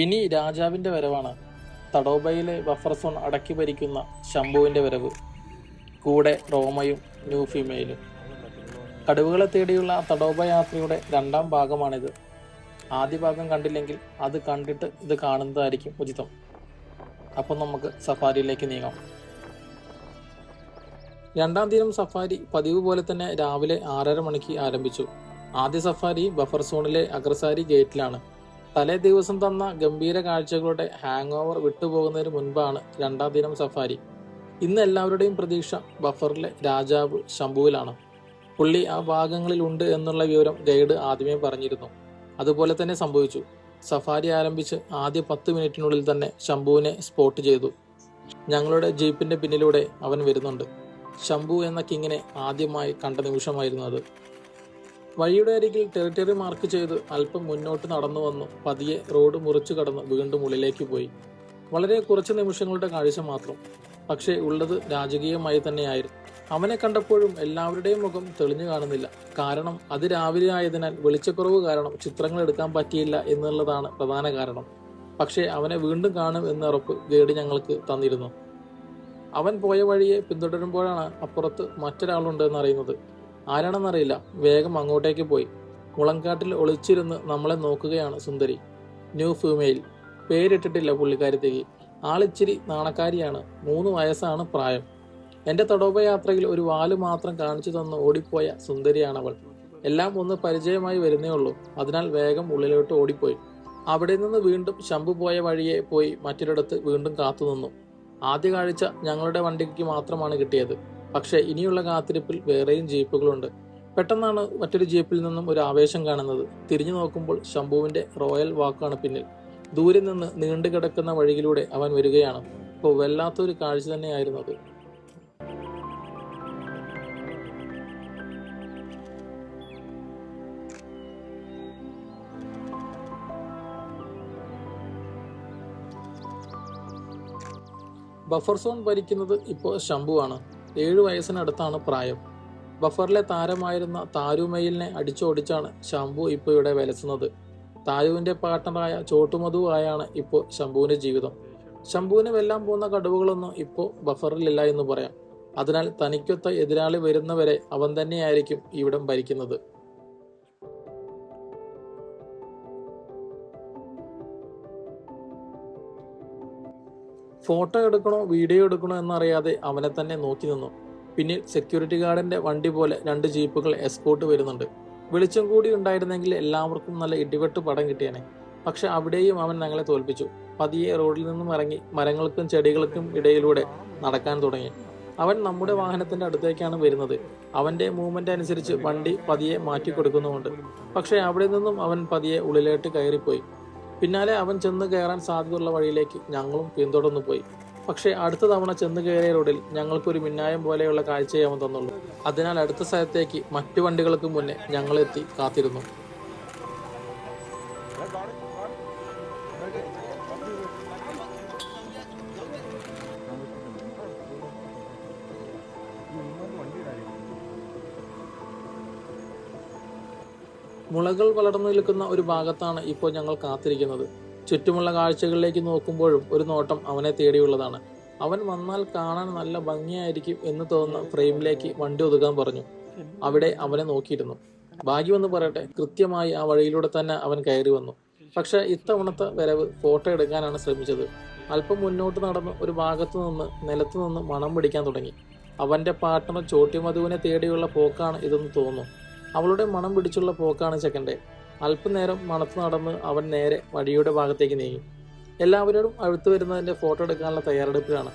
ഇനി രാജാവിന്റെ വരവാണ്. തടോബയിലെ ബഫർ സോൺ അടക്കി ഭരിക്കുന്ന ശംഭുവിന്റെ വരവ്. കൂടെ റോമയും ന്യൂ ഫീമെയിലും കടുവകളെ തേടിയുള്ള തടോബ യാത്രയുടെ രണ്ടാം ഭാഗമാണിത്. ആദ്യ ഭാഗം കണ്ടില്ലെങ്കിൽ അത് കണ്ടിട്ട് ഇത് കാണുന്നതായിരിക്കും ഉചിതം. അപ്പം നമുക്ക് സഫാരിയിലേക്ക് നീങ്ങാം. രണ്ടാം ദിനം സഫാരി പതിവ് പോലെ തന്നെ രാവിലെ ആറര മണിക്ക് ആരംഭിച്ചു. ആദ്യ സഫാരി ബഫർ സോണിലെ അഗ്രസാരി ഗേറ്റിലാണ്. തലേ ദിവസം തന്ന ഗംഭീര കാഴ്ചകളുടെ ഹാങ് ഓവർ വിട്ടുപോകുന്നതിന് മുൻപാണ് രണ്ടാം ദിനം സഫാരി. ഇന്ന് എല്ലാവരുടെയും പ്രതീക്ഷ ബഫറിലെ രാജാവ് ശംഭുവിലാണ്. പുള്ളി ആ ഭാഗങ്ങളിൽ ഉണ്ട് എന്നുള്ള വിവരം ഗൈഡ് ആദ്യമേ പറഞ്ഞിരുന്നു. അതുപോലെ തന്നെ സംഭവിച്ചു. സഫാരി ആരംഭിച്ച് ആദ്യ പത്ത് മിനിറ്റിനുള്ളിൽ തന്നെ ശംഭുവിനെ സ്പോട്ട് ചെയ്തു. ഞങ്ങളുടെ ജീപ്പിന്റെ പിന്നിലൂടെ അവൻ വരുന്നുണ്ട്. ശംഭു എന്ന കിങ്ങിനെ ആദ്യമായി കണ്ട നിമിഷമായിരുന്നു അത്. വഴിയുടെ അരികിൽ ടെറിട്ടറി മാർക്ക് ചെയ്ത് അല്പം മുന്നോട്ട് നടന്നു വന്നു. പതിയെ റോഡ് മുറിച്ചു കടന്ന് വീണ്ടും ഉള്ളിലേക്ക് പോയി. വളരെ കുറച്ച് നിമിഷങ്ങളുടെ കാഴ്ച മാത്രം. പക്ഷേ ഉള്ളത് രാജകീയമായി തന്നെയായിരുന്നു. അവനെ കണ്ടപ്പോഴും എല്ലാവരുടെയും മുഖം തെളിഞ്ഞു കാണുന്നില്ല. കാരണം അത് രാവിലെ ആയതിനാൽ വെളിച്ചക്കുറവ് കാരണം ചിത്രങ്ങൾ എടുക്കാൻ പറ്റിയില്ല എന്നുള്ളതാണ് പ്രധാന കാരണം. പക്ഷേ അവനെ വീണ്ടും കാണും എന്ന ഉറപ്പ് ഗൈഡ് ഞങ്ങൾക്ക് തന്നിരുന്നു. അവൻ പോയ വഴിയെ പിന്തുടരുമ്പോഴാണ് അപ്പുറത്ത് മറ്റൊരാളുണ്ട് എന്നറിയുന്നത് ആരാണെന്നറിയില്ല. വേഗം അങ്ങോട്ടേക്ക് പോയി. മുളങ്കാട്ടിൽ ഒളിച്ചിരുന്ന് നമ്മളെ നോക്കുകയാണ് സുന്ദരി. New female. പേരിട്ടിട്ടില്ല പുള്ളിക്കാരത്തേക്ക്. ആളിച്ചിരി നാണക്കാരിയാണ്. മൂന്ന് വയസ്സാണ് പ്രായം. എന്റെ തടോപയാത്രയിൽ ഒരു വാൽ മാത്രം കാണിച്ചു തന്ന് ഓടിപ്പോയ സുന്ദരിയാണവൾ. എല്ലാം ഒന്ന് പരിചയമായി വരുന്നേ ഉള്ളൂ. അതിനാൽ വേഗം ഉള്ളിലോട്ട് ഓടിപ്പോയി. അവിടെ നിന്ന് വീണ്ടും ശംഭു പോയ വഴിയെ പോയി മറ്റൊരിടത്ത് വീണ്ടും കാത്തുനിന്നു. ആദ്യ കാഴ്ച ഞങ്ങളുടെ വണ്ടിക്ക് മാത്രമാണ് കിട്ടിയത്. പക്ഷേ ഇനിയുള്ള കാത്തിരിപ്പിൽ വേറെയും ജീപ്പുകളുണ്ട്. പെട്ടെന്നാണ് മറ്റൊരു ജീപ്പിൽ നിന്നും ഒരു ആവേശം കാണുന്നത്. തിരിഞ്ഞു നോക്കുമ്പോൾ ശംഭുവിന്റെ റോയൽ വാക്കാണ് പിന്നിൽ. ദൂരെ നിന്ന് നീണ്ടു കിടക്കുന്ന വഴിയിലൂടെ അവൻ വരികയാണ്. ഇപ്പോൾ വല്ലാത്തൊരു കാഴ്ച തന്നെയായിരുന്നു അത്. ബഫർ സോൺ ഭരിക്കുന്നത് ഇപ്പോൾ ശംഭുവാണ്. ഏഴു വയസ്സിനടുത്താണ് പ്രായം. ബഫറിലെ താരമായിരുന്ന താരുമയിലിനെ അടിച്ചോടിച്ചാണ് ശംഭു ഇപ്പോൾ ഇവിടെ വലസുന്നത്. താരുവിന്റെ പാർട്ട്ണറായ ചോട്ടുമധു ആയാണ് ഇപ്പോൾ ശംഭുവിന്റെ ജീവിതം. ശംഭുവിനെ വെല്ലാൻ പോകുന്ന കടുവകളൊന്നും ഇപ്പോൾ ബഫറിലില്ല എന്ന് പറയാം. അതിനാൽ തനിക്കൊത്ത എതിരാളി വരുന്നവരെ അവൻ തന്നെയായിരിക്കും ഇവിടം ഭരിക്കുന്നത്. ഫോട്ടോ എടുക്കണോ വീഡിയോ എടുക്കണോ എന്നറിയാതെ അവനെ തന്നെ നോക്കി നിന്നു. പിന്നെ സെക്യൂരിറ്റി ഗാർഡിന്റെ വണ്ടി പോലെ രണ്ട് ജീപ്പുകൾ എസ്കോട്ട് വരുന്നുണ്ട്. വെളിച്ചം കൂടി ഉണ്ടായിരുന്നെങ്കിൽ എല്ലാവർക്കും നല്ല ഇടിവെട്ട് പടം കിട്ടിയേനെ. പക്ഷെ അവിടെയും അവൻ ഞങ്ങളെ തോൽപ്പിച്ചു. പതിയെ റോഡിൽ നിന്നും ഇറങ്ങി മരങ്ങൾക്കും ചെടികൾക്കും ഇടയിലൂടെ നടക്കാൻ തുടങ്ങി. അവൻ നമ്മുടെ വാഹനത്തിന്റെ അടുത്തേക്കാണ് വരുന്നത്. അവന്റെ മൂവ്മെന്റ് അനുസരിച്ച് വണ്ടി പതിയെ മാറ്റി കൊടുക്കുന്നുമുണ്ട് പക്ഷെ അവിടെ നിന്നും അവൻ പതിയെ ഉള്ളിലോട്ട് കയറിപ്പോയി. പിന്നാലെ അവൻ ചെന്ന് കയറാൻ സാധ്യതയുള്ള വഴിയിലേക്ക് ഞങ്ങളും പിന്തുടർന്നു പോയി. പക്ഷേ അടുത്ത തവണ ചെന്ന് കയറിയ റോഡിൽ ഞങ്ങൾക്കൊരു മിന്നായം പോലെയുള്ള കാഴ്ചയെ അവൻ തന്നുള്ളൂ. അതിനാൽ അടുത്ത സ്ഥലത്തേക്ക് മറ്റു വണ്ടികൾക്ക് മുന്നേ ഞങ്ങളെത്തി കാത്തിരുന്നു. മുളകൾ വളർന്നു നിൽക്കുന്ന ഒരു ഭാഗത്താണ് ഇപ്പോൾ ഞങ്ങൾ കാത്തിരിക്കുന്നത്. ചുറ്റുമുള്ള കാഴ്ചകളിലേക്ക് നോക്കുമ്പോഴും ഒരു നോട്ടം അവനെ തേടിയുള്ളതാണ്. അവൻ വന്നാൽ കാണാൻ നല്ല ഭംഗിയായിരിക്കും എന്ന് തോന്നുന്ന ഫ്രെയിമിലേക്ക് വണ്ടി ഒതുക്കാൻ പറഞ്ഞു. അവിടെ അവനെ നോക്കിയിരുന്നു. ഭാഗ്യമെന്ന് പറയട്ടെ കൃത്യമായി ആ വഴിയിലൂടെ തന്നെ അവൻ കയറി വന്നു. പക്ഷെ ഇത്തവണത്തെ വരവ് ഫോട്ടോ എടുക്കാനാണ് ശ്രമിച്ചത്. അല്പം മുന്നോട്ട് നടന്ന് ഒരു ഭാഗത്തു നിന്ന് നിലത്തു നിന്ന് മണം പിടിക്കാൻ തുടങ്ങി. അവന്റെ പാർട്ട്ണർ ചോട്ടിമധുവിനെ തേടിയുള്ള പോക്കാണ് ഇതെന്ന് തോന്നുന്നു. അവളുടെ മണം പിടിച്ചുള്ള പോക്കാണ് ചെക്കന്റെ. അല്പനേരം മണത്ത് നടന്ന് അവൻ നേരെ വഴിയുടെ ഭാഗത്തേക്ക് നീങ്ങി. എല്ലാവരോടും അടുത്തു വരുന്നതിന്റെ ഫോട്ടോ എടുക്കാനുള്ള തയ്യാറെടുപ്പിലാണ്.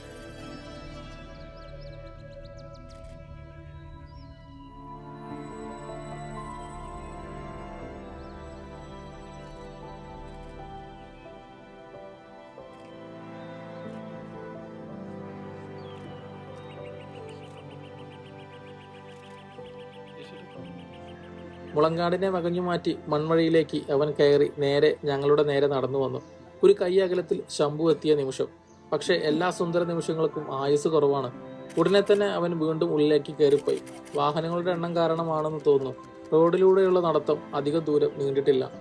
മുളങ്കാടിനെ വകഞ്ഞു മാറ്റി മൺവഴിയിലേക്ക് അവൻ കയറി നേരെ ഞങ്ങളുടെ നേരെ നടന്നു വന്നു. ഒരു കൈ അകലത്തിൽ ശംഭു എത്തിയ നിമിഷം. പക്ഷേ എല്ലാ സുന്ദര നിമിഷങ്ങൾക്കും ആയുസ് കുറവാണ്. ഉടനെ തന്നെ അവൻ വീണ്ടും ഉള്ളിലേക്ക് കയറിപ്പോയി. വാഹനങ്ങളുടെ എണ്ണം കാരണമാണെന്ന് തോന്നുന്നു. റോഡിലൂടെയുള്ള നടത്തം അധിക ദൂരം നീണ്ടിട്ടില്ല.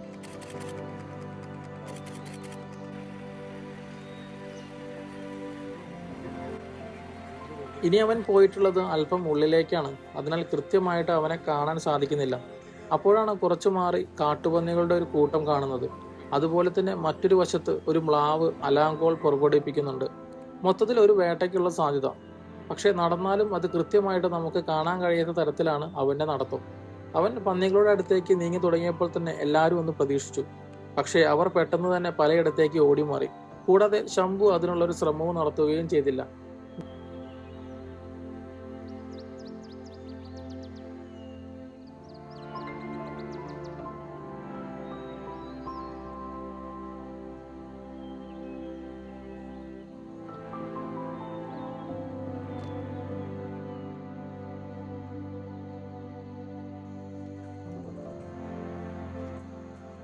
ഇനി അവൻ പോയിട്ടുള്ളത് അല്പം ഉള്ളിലേക്കാണ്. അതിനാൽ കൃത്യമായിട്ട് അവനെ കാണാൻ സാധിക്കുന്നില്ല. അപ്പോഴാണ് കുറച്ചു മാറി കാട്ടുപന്നികളുടെ ഒരു കൂട്ടം കാണുന്നത്. അതുപോലെ തന്നെ മറ്റൊരു വശത്ത് ഒരു മ്ലാവ് അലാങ്കോൾ പുറപ്പെടുവിപ്പിക്കുന്നുണ്ട്. മൊത്തത്തിൽ ഒരു വേട്ടയ്ക്കുള്ള സാധ്യത. പക്ഷേ നടന്നാലും അത് കൃത്യമായിട്ട് നമുക്ക് കാണാൻ കഴിയാത്ത തരത്തിലാണ് അവന്റെ നടത്തം. അവൻ പന്നികളുടെ അടുത്തേക്ക് നീങ്ങി തുടങ്ങിയപ്പോൾ തന്നെ എല്ലാവരും ഒന്ന് പ്രതീക്ഷിച്ചു. പക്ഷേ അവർ പെട്ടെന്ന് തന്നെ പലയിടത്തേക്ക് ഓടി മാറി കൂടാതെ ശംഭു അതിനുള്ളൊരു ശ്രമവും നടത്തുകയും ചെയ്തില്ല.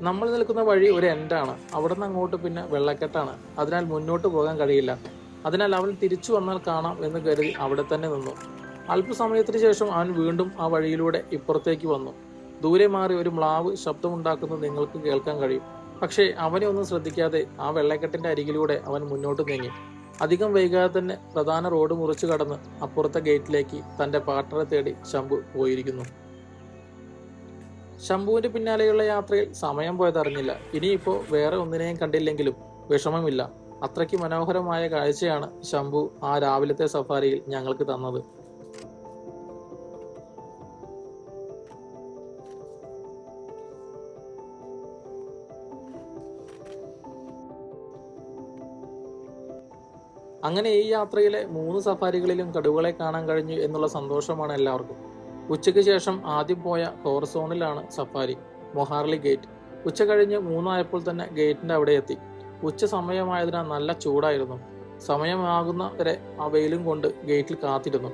നമ്മൾ നിൽക്കുന്ന വഴി ഒരു എൻഡാണ് അവിടെ നിന്ന് അങ്ങോട്ട് പിന്നെ വെള്ളക്കെട്ടാണ്. അതിനാൽ മുന്നോട്ട് പോകാൻ കഴിയില്ല. അതിനാൽ അവൻ തിരിച്ചു വന്നാൽ കാണാം എന്ന് കരുതി അവിടെ തന്നെ നിന്നു. അല്പസമയത്തിന് ശേഷം അവൻ വീണ്ടും ആ വഴിയിലൂടെ ഇപ്പുറത്തേക്ക് വന്നു. ദൂരെ മാറി ഒരു മ്ലാവ് ശബ്ദമുണ്ടാക്കുന്നത് നിങ്ങൾക്ക് കേൾക്കാൻ കഴിയും. പക്ഷേ അവനെ ഒന്നും ശ്രദ്ധിക്കാതെ ആ വെള്ളക്കെട്ടിന്റെ അരികിലൂടെ അവൻ മുന്നോട്ട് നീങ്ങി. അധികം വൈകാതെ തന്നെ പ്രധാന റോഡ് മുറിച്ചു കടന്ന് അപ്പുറത്തെ ഗേറ്റിലേക്ക് തന്റെ പാർട്ണറെ തേടി ശംഭു പോയിരിക്കുന്നു. ശംഭുവിന്റെ പിന്നാലെയുള്ള യാത്രയിൽ സമയം പോയതറിഞ്ഞില്ല ഇനിയിപ്പോ വേറെ ഒന്നിനെയും കണ്ടില്ലെങ്കിലും വിഷമമില്ല. അത്രയ്ക്ക് മനോഹരമായ കാഴ്ചയാണ് ശംഭു ആ രാവിലത്തെ സഫാരിയിൽ ഞങ്ങൾക്ക് തന്നത്. അങ്ങനെ ഈ യാത്രയിലെ മൂന്ന് സഫാരികളിലും കടുവകളെ കാണാൻ കഴിഞ്ഞു എന്നുള്ള സന്തോഷമാണ് എല്ലാവർക്കും. ഉച്ചയ്ക്ക് ശേഷം ആദ്യം പോയ ടോർസോണിലാണ് സഫാരി മൊഹാർലി ഗേറ്റ്. ഉച്ച കഴിഞ്ഞ് മൂന്നായപ്പോൾ തന്നെ ഗേറ്റിന്റെ അവിടെ എത്തി. ഉച്ച സമയമായതിനാൽ നല്ല ചൂടായിരുന്നു. സമയമാകുന്ന വരെ ആ വെയിലും കൊണ്ട് ഗേറ്റിൽ കാത്തിരുന്നു.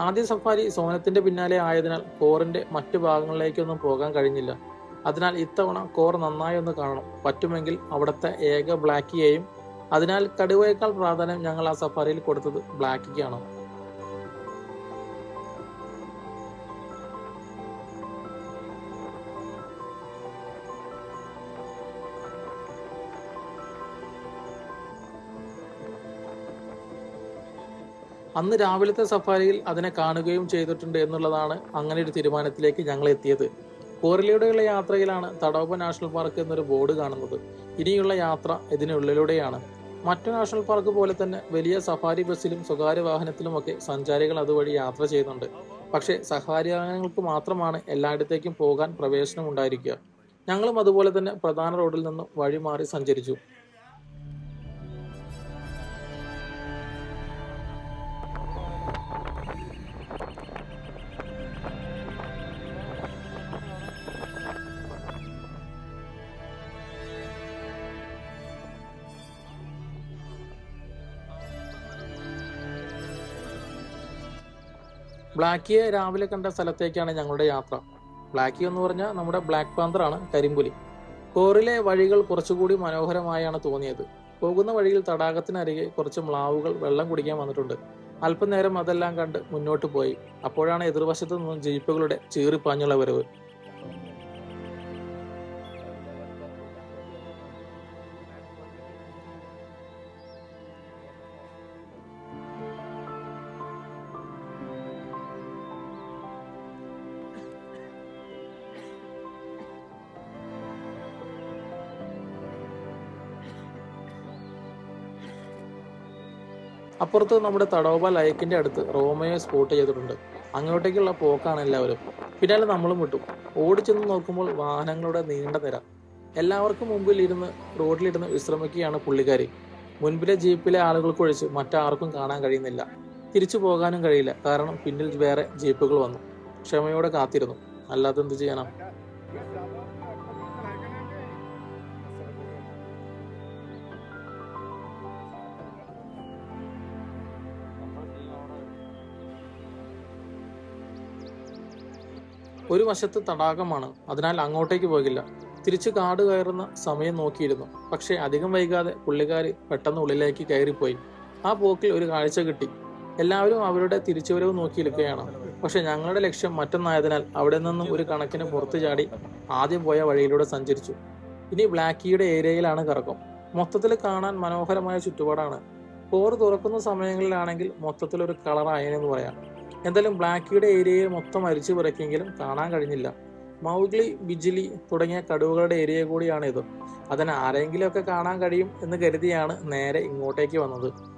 ആദ്യ സഫാരി സോനത്തിന്റെ പിന്നാലെ ആയതിനാൽ കോറിന്റെ മറ്റു ഭാഗങ്ങളിലേക്കൊന്നും പോകാൻ കഴിഞ്ഞില്ല. അതിനാൽ ഇത്തവണ കോർ നന്നായി ഒന്ന് കാണണം. പറ്റുമെങ്കിൽ അവിടുത്തെ ഏക ബ്ലാക്കിയെയും അതിനാൽ കടുവയേക്കാൾ പ്രാധാന്യം ഞങ്ങൾ ആ സഫാരിയിൽ കൊടുത്തത് ബ്ലാക്കിക്കാണ്. അന്ന് രാവിലത്തെ സഫാരിയിൽ അതിനെ കാണുകയും ചെയ്തിട്ടുണ്ട് എന്നുള്ളതാണ് അങ്ങനെ ഒരു തീരുമാനത്തിലേക്ക് ഞങ്ങൾ എത്തിയത്. കോറിലൂടെയുള്ള യാത്രയിലാണ് തടോബ നാഷണൽ പാർക്ക് എന്നൊരു ബോർഡ് കാണുന്നത്. ഇനിയുള്ള യാത്ര ഇതിനുള്ളിലൂടെയാണ് മറ്റു നാഷണൽ പാർക്ക് പോലെ തന്നെ വലിയ സഫാരി ബസ്സിലും സ്വകാര്യ വാഹനത്തിലുമൊക്കെ സഞ്ചാരികൾ അതുവഴി യാത്ര ചെയ്യുന്നുണ്ട്. പക്ഷേ സഫാരി വാഹനങ്ങൾക്ക് മാത്രമാണ് എല്ലായിടത്തേക്കും പോകാൻ പ്രവേശനം ഉണ്ടായിരിക്കുക ഞങ്ങളും അതുപോലെ തന്നെ പ്രധാന റോഡിൽ നിന്നും വഴിമാറി സഞ്ചരിച്ചു. ബ്ലാക്കിയെ രാവിലെ കണ്ട സ്ഥലത്തേക്കാണ് ഞങ്ങളുടെ യാത്ര. ബ്ലാക്കി എന്ന് പറഞ്ഞാൽ നമ്മുടെ ബ്ലാക്ക് പാന്തർ ആണ് കരിമ്പുലി. കോറിലെ വഴികൾ കുറച്ചുകൂടി മനോഹരമായാണ് തോന്നിയത്. പോകുന്ന വഴിയിൽ തടാകത്തിനരികെ കുറച്ച് മ്ലാവുകൾ വെള്ളം കുടിക്കാൻ വന്നിട്ടുണ്ട്. അല്പനേരം അതെല്ലാം കണ്ട് മുന്നോട്ട് പോയി. അപ്പോഴാണ് എതിർവശത്തു നിന്നും ജീപ്പുകളുടെ ചീറിപ്പാഞ്ഞുള്ള വരവ്. അപ്പുറത്ത് നമ്മുടെ തടോബ ലൈക്കിന്റെ അടുത്ത് റോമയെ സ്പോട്ട് ചെയ്തിട്ടുണ്ട്. അങ്ങോട്ടേക്കുള്ള പോക്കാണ് എല്ലാവരും. പിന്നാലെ നമ്മളും വിട്ടു. ഓടിച്ചെന്ന് നോക്കുമ്പോൾ വാഹനങ്ങളുടെ നീണ്ട നിര. എല്ലാവർക്കും മുമ്പിൽ ഇരുന്ന് റോഡിലിരുന്ന് വിശ്രമിക്കുകയാണ് പുള്ളിക്കാരി. മുൻപിലെ ജീപ്പിലെ ആളുകൾക്കൊഴിച്ച് മറ്റാർക്കും കാണാൻ കഴിയുന്നില്ല. തിരിച്ചു പോകാനും കഴിയില്ല. കാരണം പിന്നിൽ വേറെ ജീപ്പുകൾ വന്നു. ക്ഷമയോടെ കാത്തിരുന്നു. അല്ലാതെ എന്ത് ചെയ്യാനാ ഒരു വശത്ത് തടാകമാണ് അതിനാൽ അങ്ങോട്ടേക്ക് പോകില്ല. തിരിച്ച് കാട് കയറുന്ന സമയം നോക്കിയിരുന്നു. പക്ഷേ അധികം വൈകാതെ പുള്ളിക്കാരി പെട്ടെന്ന് ഉള്ളിലേക്ക് കയറിപ്പോയി. ആ പോക്കിൽ ഒരു കാഴ്ച കിട്ടി. എല്ലാവരും അവരുടെ തിരിച്ചുവരവ് നോക്കിയിരിക്കുകയാണ്. പക്ഷെ ഞങ്ങളുടെ ലക്ഷ്യം മറ്റൊന്നായതിനാൽ അവിടെ നിന്നും ഒരു കണക്കിന് പുറത്തു ചാടി ആദ്യം പോയ വഴിയിലൂടെ സഞ്ചരിച്ചു. ഇനി ബ്ലാക്കിയുടെ ഏരിയയിലാണ് കറക്കം. മൊത്തത്തിൽ കാണാൻ മനോഹരമായ ചുറ്റുപാടാണ്. കോർ തുറക്കുന്ന സമയങ്ങളിലാണെങ്കിൽ മൊത്തത്തിലൊരു കളർ ആയെന്ന് പറയാം. എന്തായാലും ബ്ലാക്കിയുടെ ഏരിയയെ മൊത്തം അരിച്ചു പിറക്കിയെങ്കിലും കാണാൻ കഴിഞ്ഞില്ല. മൗഗ്ലി ബിജിലി തുടങ്ങിയ കടുവകളുടെ ഏരിയ കൂടിയാണ് ഇത് അതിന് ആരെങ്കിലുമൊക്കെ കാണാൻ കഴിയും എന്ന് കരുതിയാണ് നേരെ ഇങ്ങോട്ടേക്ക് വന്നത്.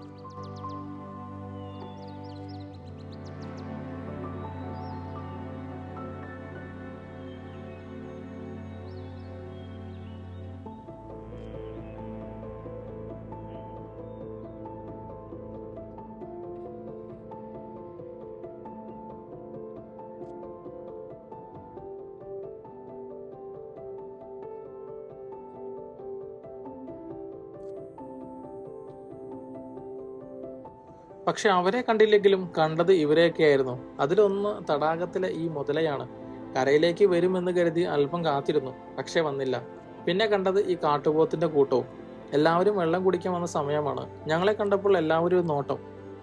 പക്ഷെ അവരെ കണ്ടില്ലെങ്കിലും കണ്ടത് ഇവരെയൊക്കെയായിരുന്നു. അതിലൊന്ന് തടാകത്തിലെ ഈ മുതലയാണ്. കരയിലേക്ക് വരുമെന്ന് കരുതി അല്പം കാത്തിരുന്നു പക്ഷെ വന്നില്ല. പിന്നെ കണ്ടത് ഈ കാട്ടുപോത്തിന്റെ കൂട്ടവും. എല്ലാവരും വെള്ളം കുടിക്കാൻ വന്ന സമയമാണ്. ഞങ്ങളെ കണ്ടപ്പോൾ എല്ലാവരും നോട്ടം.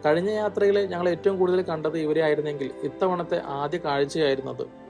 കഴിഞ്ഞ യാത്രയിൽ ഞങ്ങൾ ഏറ്റവും കൂടുതൽ കണ്ടത് ഇവരെ ആയിരുന്നെങ്കിൽ ഇത്തവണത്തെ ആദ്യ കാഴ്ചയായിരുന്നത്.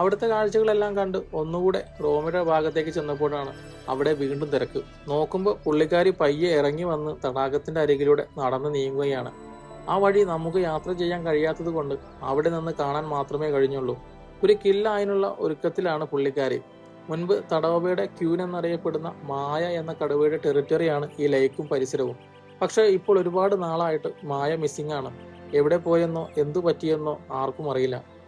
അവിടുത്തെ കാഴ്ചകളെല്ലാം കണ്ട് ഒന്നുകൂടെ റോമിയുടെ ഭാഗത്തേക്ക് ചെന്നപ്പോഴാണ് അവിടെ വീണ്ടും തിരക്ക്. നോക്കുമ്പോൾ പുള്ളിക്കാരി പയ്യെ ഇറങ്ങി വന്ന് തടാകത്തിന്റെ അരികിലൂടെ നടന്ന് നീങ്ങുകയാണ്. ആ വഴി നമുക്ക് യാത്ര ചെയ്യാൻ കഴിയാത്തത് കൊണ്ട് അവിടെ നിന്ന് കാണാൻ മാത്രമേ കഴിഞ്ഞുള്ളൂ. ഒരു കില്ലായനുള്ള ഒരുക്കത്തിലാണ് പുള്ളിക്കാരി. മുൻപ് തടവയുടെ ക്യൂൻ എന്നറിയപ്പെടുന്ന മായ എന്ന കടുവയുടെ ടെറിറ്ററിയാണ് ഈ ലൈക്കും പരിസരവും. പക്ഷേ ഇപ്പോൾ ഒരുപാട് നാളായിട്ട് മായ മിസ്സിംഗ് ആണ്. എവിടെ പോയെന്നോ എന്തു പറ്റിയെന്നോ ആർക്കും അറിയില്ല.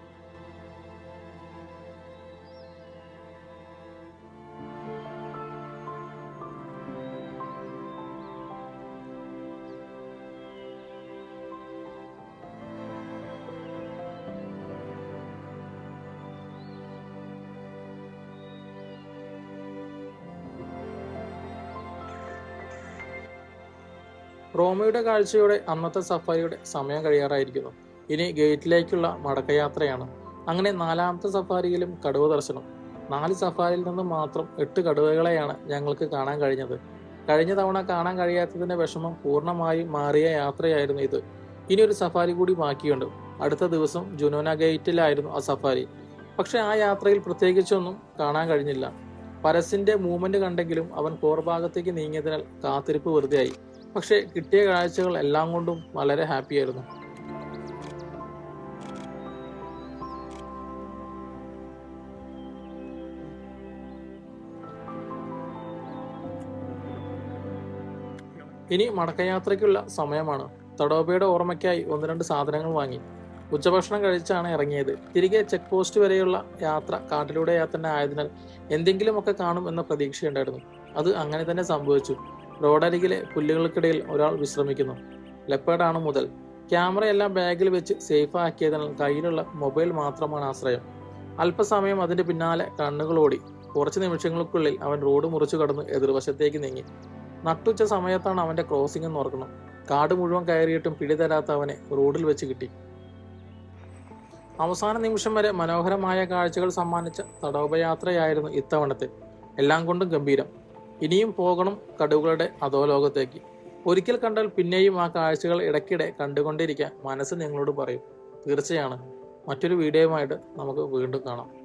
റോമയുടെ കാഴ്ചയോടെ അന്നത്തെ സഫാരിയുടെ സമയം കഴിയാറായിരിക്കുന്നു. ഇനി ഗേറ്റിലേക്കുള്ള മടക്കയാത്രയാണ്. അങ്ങനെ നാലാമത്തെ സഫാരിയിലും കടുവ ദർശനം. നാല് സഫാരിയിൽ നിന്ന് മാത്രം എട്ട് കടുവകളെയാണ് ഞങ്ങൾക്ക് കാണാൻ കഴിഞ്ഞത്. കഴിഞ്ഞ തവണ കാണാൻ കഴിയാത്തതിന്റെ വിഷമം പൂർണമായും മാറിയ യാത്രയായിരുന്നു ഇത്. ഇനി ഒരു സഫാരി കൂടി ബാക്കിയുണ്ട്. അടുത്ത ദിവസം ജുനോന ഗേറ്റിലായിരുന്നു ആ സഫാരി. പക്ഷെ ആ യാത്രയിൽ പ്രത്യേകിച്ചൊന്നും കാണാൻ കഴിഞ്ഞില്ല. പരസിന്റെ മൂവ്മെന്റ് കണ്ടെങ്കിലും അവൻ കോർഭാഗത്തേക്ക് നീങ്ങിയതിനാൽ കാത്തിരിപ്പ് വെറുതെയായി. പക്ഷെ കിട്ടിയ കാഴ്ചകൾ എല്ലാം കൊണ്ടും വളരെ ഹാപ്പിയായിരുന്നു ഇനി മടക്കയാത്രയ്ക്കുള്ള സമയമാണ്. തടോബയുടെ ഓർമ്മയ്ക്കായി ഒന്ന് രണ്ട് സാധനങ്ങൾ വാങ്ങി. ഉച്ചഭക്ഷണം കഴിച്ചാണ് ഇറങ്ങിയത്. തിരികെ ചെക്ക് പോസ്റ്റ് വരെയുള്ള യാത്ര കാട്ടിലൂടെ തന്നെ ആയതിനാൽ എന്തെങ്കിലുമൊക്കെ കാണും എന്ന പ്രതീക്ഷയുണ്ടായിരുന്നു. അത് അങ്ങനെ തന്നെ സംഭവിച്ചു. റോഡരികിലെ പുല്ലുകൾക്കിടയിൽ ഒരാൾ വിശ്രമിക്കുന്നു. ലെപ്പേഡാണ് മുതൽ. ക്യാമറയെല്ലാം ബാഗിൽ വെച്ച് സേഫ് ആക്കിയതിനാൽ കയ്യിലുള്ള മൊബൈൽ മാത്രമാണ് ആശ്രയം. അല്പസമയം അതിന്റെ പിന്നാലെ കണ്ണുകളോടി കുറച്ച് നിമിഷങ്ങൾക്കുള്ളിൽ അവൻ റോഡ് മുറിച്ചു കടന്ന് എതിർവശത്തേക്ക് നീങ്ങി. നട്ടുച്ച സമയത്താണ് അവന്റെ ക്രോസിംഗ് എന്ന് ഓർക്കണം കാട് മുഴുവൻ കയറിയിട്ടും പിടിതരാത്ത അവനെ റോഡിൽ വെച്ച് കിട്ടി. അവസാന നിമിഷം വരെ മനോഹരമായ കാഴ്ചകൾ സമ്മാനിച്ച തടോപയാത്രയായിരുന്നു ഇത്തവണത്തെ. എല്ലാം കൊണ്ടും ഗംഭീരം. ഇനിയും പോകണം കടുവകളുടെ അധോലോകത്തേക്ക്. ഒരിക്കൽ കണ്ടാൽ പിന്നെയും ആ കാഴ്ചകൾ ഇടയ്ക്കിടെ കണ്ടുകൊണ്ടിരിക്കാൻ മനസ്സ് നിങ്ങളോട് പറയും. തീർച്ചയാണ്. മറ്റൊരു വീഡിയോയുമായിട്ട് നമുക്ക് വീണ്ടും കാണാം.